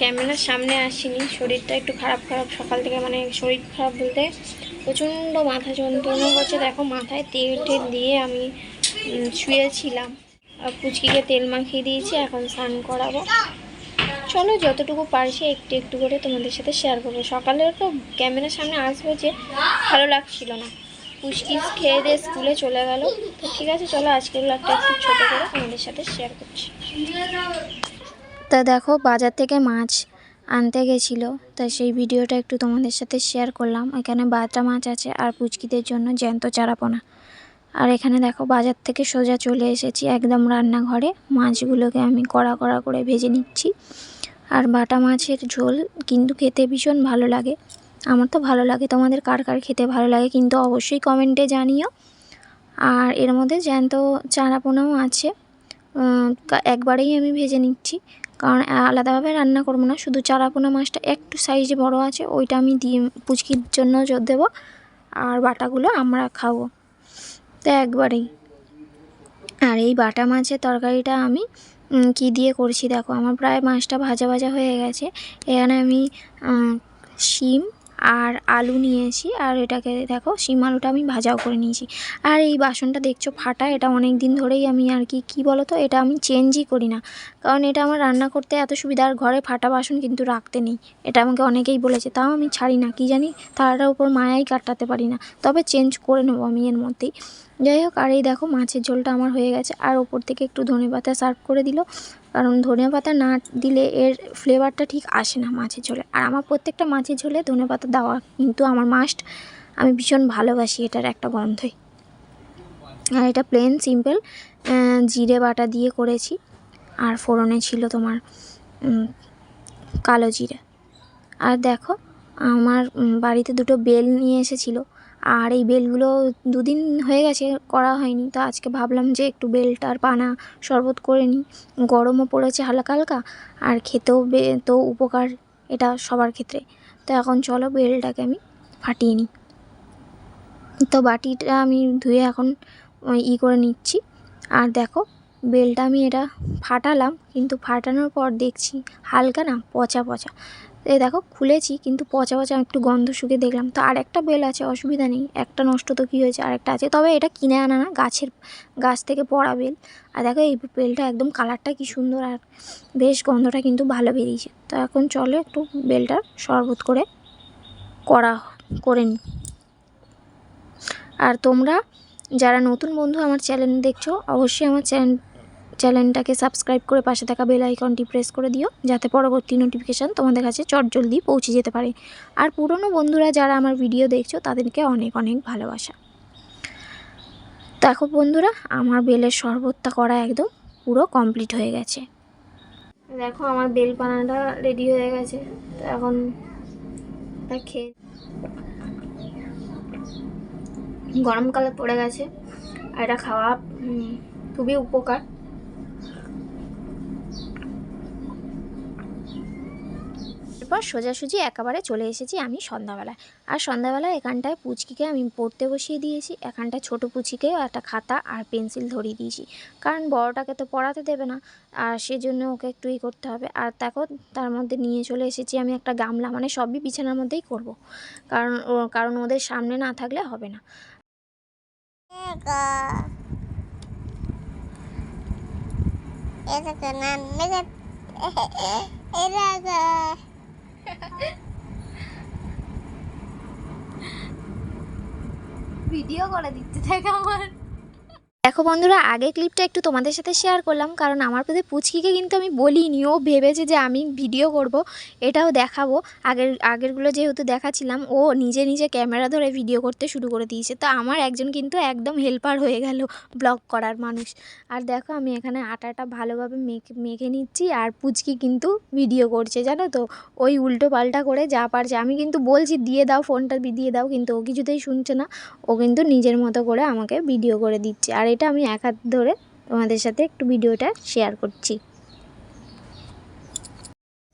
ক্যামেরার সামনে আসিনি। শরীরটা একটু খারাপ খারাপ। সকাল থেকে মানে শরীর খারাপ বলতে প্রচণ্ড মাথা যন্ত্রণা করছে। দেখো মাথায় তেল টেল দিয়ে আমি শুয়েছিলাম। পুচকিকে তেল মাখিয়ে দিয়েছি, এখন স্নান করাবো। চলো যতটুকু পারছি একটু একটু করে তোমাদের সাথে শেয়ার করব। সকালে তো ক্যামেরার সামনে আসব যে ভালো লাগছিল না। পুচকি খেয়ে দিয়ে স্কুলে চলে গেল। তো ঠিক আছে, চলো আজকের ব্লগটা একটু ছোটো করে তোমাদের সাথে শেয়ার করছি। তা দেখো, বাজার থেকে মাছ আনতে গেছিল। তা সেই ভিডিওটা একটু তোমাদের সাথে শেয়ার করলাম। এখানে বাটা মাছ আছে আর পুচকিদের জন্য জ্যান্ত চারাপোনা। আর এখানে দেখো, বাজার থেকে সোজা চলে এসেছি একদম রান্নাঘরে। মাছগুলোকে আমি কড়া কড়া করে ভেজে নিচ্ছি। আর বাটা মাছের ঝোল কিন্তু খেতে ভীষণ ভালো লাগে। আমার তো ভালো লাগে, তোমাদের কার কার খেতে ভালো লাগে কিন্তু অবশ্যই কমেন্টে জানিও। আর এর মধ্যে জ্যান্ত চারাপোনাও আছে। একবারেই আমি ভেজে নিচ্ছি। কারণ আলাদাভাবে রান্না করব না। শুধু চারাপোনা মাছটা একটু সাইজে বড় আছে, ওইটা আমি দিয়ে পুচকির জন্য জোর দেবো। আর বাটাগুলো আমরা খাব। তো একবারেই। আর এই বাটা মাছের তরকারিটা আমি কি দিয়ে করছি দেখো, আমার প্রায় মাছটা ভাজা ভাজা হয়ে গেছে। এখানে আমি শিম আর আলু নিয়েছি আর এটাকে দেখো, শিম আলুটা আমি ভাজাও করে নিয়েছি। আর এই বাসনটা দেখছ ফাটা, এটা অনেক দিন ধরেই আমি আর কি, কী বলো তো এটা আমি চেঞ্জই করি না। কারণ এটা আমার রান্না করতে এত সুবিধা, আর ঘরে ফাটা বাসন কিন্তু রাখতে নেই। এটা আমাকে অনেকেই বলেছে, তাও আমি ছাড়ি না, কি জানি? তারাটার উপর মায়াই কাটাতে পারি না। তবে চেঞ্জ করে নেব আমি এর মধ্যেই। যাই হোক, আর এই দেখো মাছের ঝোলটা আমার হয়ে গেছে। আর ওপর থেকে একটু ধনে পাতা সার্ভ করে দিল। কারণ ধনে পাতা না দিলে এর ফ্লেভারটা ঠিক আসে না মাছের ঝোলে। আর আমার প্রত্যেকটা মাছের ঝোলে ধনে পাতা দেওয়া কিন্তু আমার মাস্ট আমি ভীষণ ভালোবাসি এটার একটা গন্ধই। আর এটা প্লেন সিম্পল জিরে বাটা দিয়ে করেছি। আর ফোড়নে ছিল তোমার কালো জিরে। আর দেখো, আমার বাড়িতে দুটো বেল নিয়ে এসেছিল। আর এই বেলগুলো দুদিন হয়ে গেছে করা হয়নি। তো আজকে ভাবলাম যে একটু বেলটার পানা শরবত করে নিই। গরমও পড়েছে হালকা হালকা, আর খেতেও বে, তো উপকার এটা সবার ক্ষেত্রে। তো এখন চলো বেলটাকে আমি ফাটিয়ে নিই। তো বাটিটা আমি ধুয়ে এখন ই করে নিচ্ছি। আর দেখো, বেলটা আমি এটা ফাটালাম, কিন্তু ফাটানোর পর দেখছি হালকা না পচা পচা। এই দেখো, খুলেছি, কিন্তু পচা পচা আমি একটু গন্ধ শুকে দেখলাম। তো আর একটা বেল আছে, অসুবিধা নেই। একটা নষ্ট তো কী হয়েছে? আরেকটা আছে। তবে এটা কিনে আনা না, গাছের, গাছ থেকে পড়া বেল। আর দেখো, এই বেলটা একদম কালারটা কি সুন্দর, আর বেশ গন্ধটা কিন্তু ভালো বেরিয়েছে। তো এখন চলো একটু বেলটা শরবত করে করা, করে নিই। আর তোমরা যারা নতুন বন্ধু আমার চ্যানেল দেখছ, অবশ্যই আমার চ্যানেল চ্যানেলটাকে সাবস্ক্রাইব করে পাশে থাকা বেল আইকনটি প্রেস করে দিও, যাতে পরবর্তী নোটিফিকেশান তোমাদের কাছে চট জলদি পৌঁছে যেতে পারে। আর পুরনো বন্ধুরা যারা আমার ভিডিও দেখছ, তাদেরকে অনেক অনেক ভালোবাসা। দেখো বন্ধুরা, আমার বেলের শরবতটা করা একদম পুরো কমপ্লিট হয়ে গেছে। দেখো, আমার বেল পানাটা রেডি হয়ে গেছে। তো এখন খেয়ে গরমকালে পড়ে গেছে। আর এটা খাওয়া খুবই উপকার। এরপর সোজাসুজি একেবারে চলে এসেছি আমি সন্ধ্যাবেলায়। আর সন্ধ্যাবেলায় এখানটায় পুচকিকে আমি পড়তে বসিয়ে দিয়েছি, এখানটায় ছোটো পুচিকে একটা খাতা আর পেন্সিল ধরিয়ে দিয়েছি। কারণ বড়টাকে তো পড়াতে দেবে না, আর সেজন্য ওকে একটু ই করতে হবে। আর দেখো, তার মধ্যে নিয়ে চলে এসেছি আমি একটা গামলা মানে সবই বিছানার মধ্যেই করব। কারণ কারণ ওদের সামনে না থাকলে হবে না। এটা কেন মেরে এটা ভিডিও করে দিতে থাকে আমার। দেখো বন্ধুরা আগে ক্লিপটা একটু তোমাদের সাথে শেয়ার করলাম, কারণ আমার প্রতি পুচকিকে কিন্তু আমি বলিনি, ও ভেবেছে যে আমি ভিডিও করব, এটাও দেখাবো। আগের, আগেরগুলো যেহেতু দেখাচ্ছিলাম, ও নিজে নিজে ক্যামেরা ধরে ভিডিও করতে শুরু করে দিয়েছে, তো আমার একজন কিন্তু একদম হেল্পার হয়ে গেল ব্লগ করার মানুষ। আর দেখো, আমি এখানে আটাটা ভালোভাবে মেখে মেখে নিচ্ছি, আর পুচকি কিন্তু ভিডিও করছে, জানো তো? ওই উল্টো পাল্টা করে যা পারছে। আমি কিন্তু বলছি, দিয়ে দাও ফোনটা দিয়ে দাও, কিন্তু ও কিছুতেই শুনছে না। ও কিন্তু নিজের মতো করে আমাকে ভিডিও করে দিচ্ছে। আর এটা আমি এক হাত ধরে তোমাদের সাথে একটু ভিডিওটা শেয়ার করছি।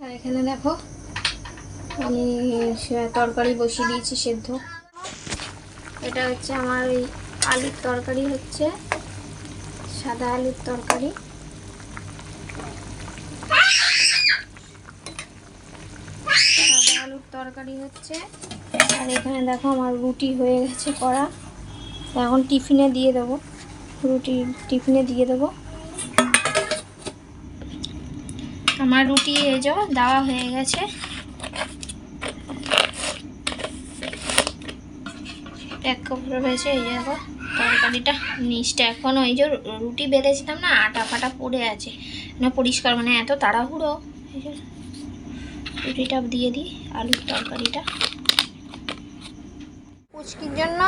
আর এখানে দেখো আমি সে- তরকারি বসিয়ে দিয়েছি সেদ্ধ। এটা হচ্ছে আমার ওই আলুর তরকারি হচ্ছে, সাদা আলুর তরকারি। সাদা আলুর তরকারি হচ্ছে, আর এখানে দেখো আমার রুটি হয়ে গেছে করা এখন টিফিনে দিয়ে দেবো। রুটি টিফিনে দিয়ে দেবো। আমার রুটি এই যে দেওয়া হয়ে গেছে। এক কাপড় হয়েছে এই যে দেখো তরকারিটা। নিচটা এখন ওই যে রুটি বেঁধেছিলাম না আটা ফাটা পড়ে আছে। না পরিষ্কার মানে এত তাড়াহুড়ো। এই যে রুটিটা দিয়ে দিই আলুর তরকারিটা। কুচকির জন্য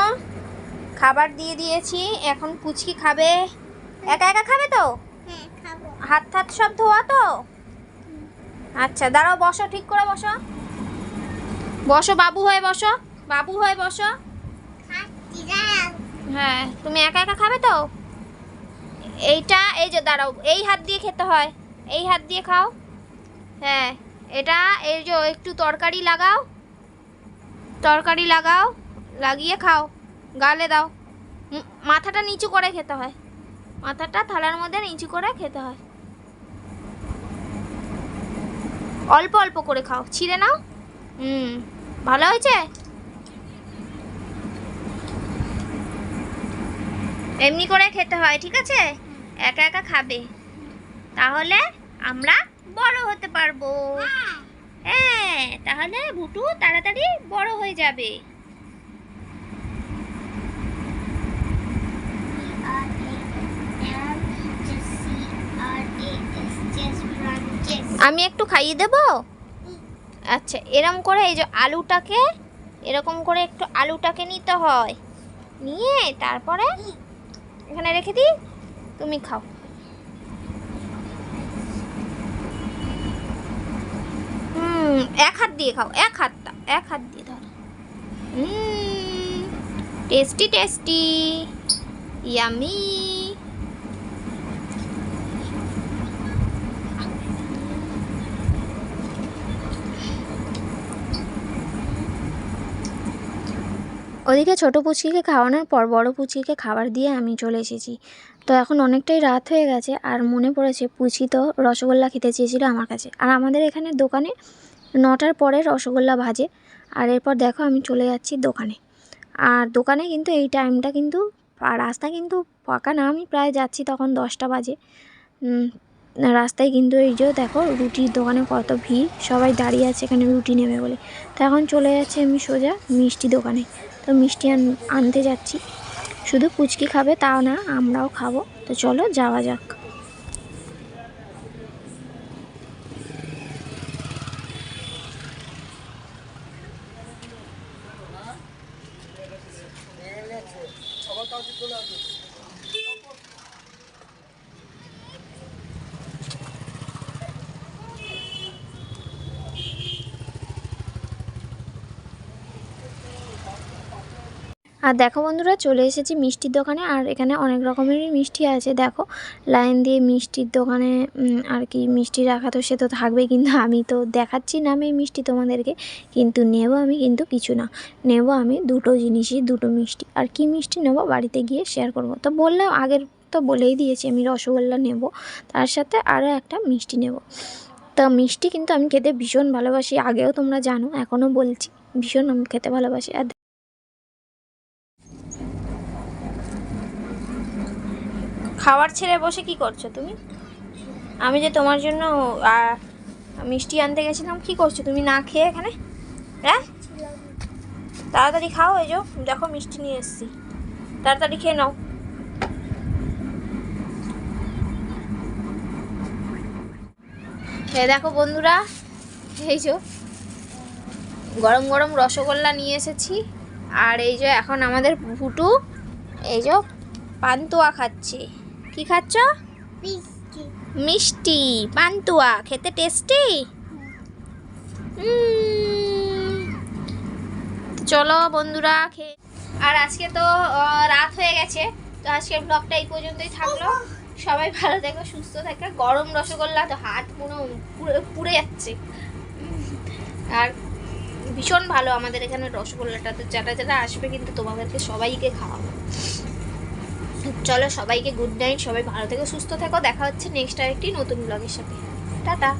খাবার দিয়ে দিয়েছি এখন পুচকি খাবে। একা একা খাবে তো? হ্যাঁ হাত হাত সব ধোয়া তো? আচ্ছা দাঁড়াও বসো ঠিক করে বসো। বসো বাবু হয়ে বসো। বাবু হয়ে বসো। হ্যাঁ তুমি একা একা খাবে তো? এইটা এই যে দাঁড়াও এই হাত দিয়ে খেতে হয়। এই হাত দিয়ে খাও। হ্যাঁ এটা এই যে একটু তরকারি লাগাও। তরকারি লাগাও লাগিয়ে খাও। গালে দাও। মাথাটা নিচু করে খেতে হয়। মাথাটা থালার মধ্যে নিচু করে খেতে হয়। অল্প অল্প করে খাও। ছিঁড়ে নাও। হুম ভালো হয়েছে? এমনি করে খেতে হয় ঠিক আছে? একা একা খাবে। তাহলে আমরা বড় হতে পারব। হ্যাঁ তাহলে ভুটু তাড়াতাড়ি বড় হয়ে যাবে। আমি একটু খাইয়ে দেব? আচ্ছা এরম করে এই যে আলুটাকে এরকম করে একটু আলুটাকে নিতে হয়। নিয়ে তারপরে এখানে রেখে দিই তুমি খাও। হুম এক হাত দিয়ে খাও এক হাতটা এক হাত দিয়ে ধর। Tasty tasty yummy. ওদিকে ছোট পুচকিকে খাওয়ানোর পর বড় পুচকিকে খাবার দিয়ে আমি চলে এসেছি। তো এখন অনেকটাই রাত হয়ে গেছে আর মনে পড়েছে পুচি তো রসগোল্লা খেতে চেয়েছিল আমার কাছে। আর আমাদের এখানে দোকানে নটার পরে রসগোল্লা ভাজে। আর এরপর দেখো আমি চলে যাচ্ছি দোকানে। আর দোকানে কিন্তু এই টাইমটা কিন্তু রাস্তা কিন্তু পাকা না, আমি প্রায় যাচ্ছি তখন দশটা বাজে। রাস্তায় কিন্তু এই যে দেখো রুটির দোকানে কত ভিড়, সবাই দাঁড়িয়ে আছে এখানে রুটি নেবে বলে। তো এখন চলে যাচ্ছি আমি সোজা মিষ্টি দোকানে। তো মিষ্টি আন- আনতে যাচ্ছি। শুধু পুচকি খাবে তাও না, আমরাও খাব। তো চলো, যাওয়া যাক। আর দেখো বন্ধুরা, চলে এসেছি মিষ্টির দোকানে, আর এখানে অনেক রকমেরই মিষ্টি আছে। দেখো, লাইন দিয়ে মিষ্টির দোকানে আর কি মিষ্টি রাখা তো সে তো থাকবেই, কিন্তু আমি তো দেখাচ্ছি না আমি মিষ্টি তোমাদেরকে, কিন্তু নেব আমি কিন্তু কিছু না। নেব আমি দুটো জিনিসই, দুটো মিষ্টি। আর কি মিষ্টি নেব বাড়িতে গিয়ে শেয়ার করব? তো বললাম, আগের তো বলেই দিয়েছি আমি রসগোল্লা নেব, তার সাথে আরও একটা মিষ্টি নেব। তা মিষ্টি কিন্তু আমি খেতে ভীষণ ভালোবাসি, আগেও তোমরা জানো, এখনও বলছি, ভীষণ আমি খেতে ভালোবাসি। আর খাবার ছেড়ে বসে কি করছ তুমি? আমি যে তোমার জন্য মিষ্টি আনতে গেছিলাম, কি করছ তুমি না খেয়ে এখানে? হ্যাঁ? তাড়াতাড়ি খাও, এই যে দেখো মিষ্টি নিয়ে এসেছি। তাড়াতাড়ি খেয়ে নাও। দেখো বন্ধুরা, এই যে গরম গরম রসগোল্লা নিয়ে এসেছি। আর এই যে এখন আমাদের ভুটু, এই যে পান্তুয়া খাচ্ছে। কি খাচ্ছ? মিষ্টি। পান্তুয়া। খেতে টেস্টি চলো বন্ধুরা খেয়ে আর আজকে তো রাত হয়ে গেছে। তো আজকের ব্লগটা এই পর্যন্তই থাকল। সবাই ভালো থেকো সুস্থ থাকে। গরম রসগোল্লা তো হাত পুরো পুড়ে পুড়ে যাচ্ছে। আর ভীষণ ভালো আমাদের এখানে রসগোল্লাটা। তো যারা যারা আসবে কিন্তু তোমাদেরকে সবাইকে খাওয়াবো। চলো সবাইকে গুড নাইট সবাই ভালো থেকো, সুস্থ থেকো, দেখা হচ্ছে নেক্সট আরেকটি নতুন ব্লগের সাথে। টাটা।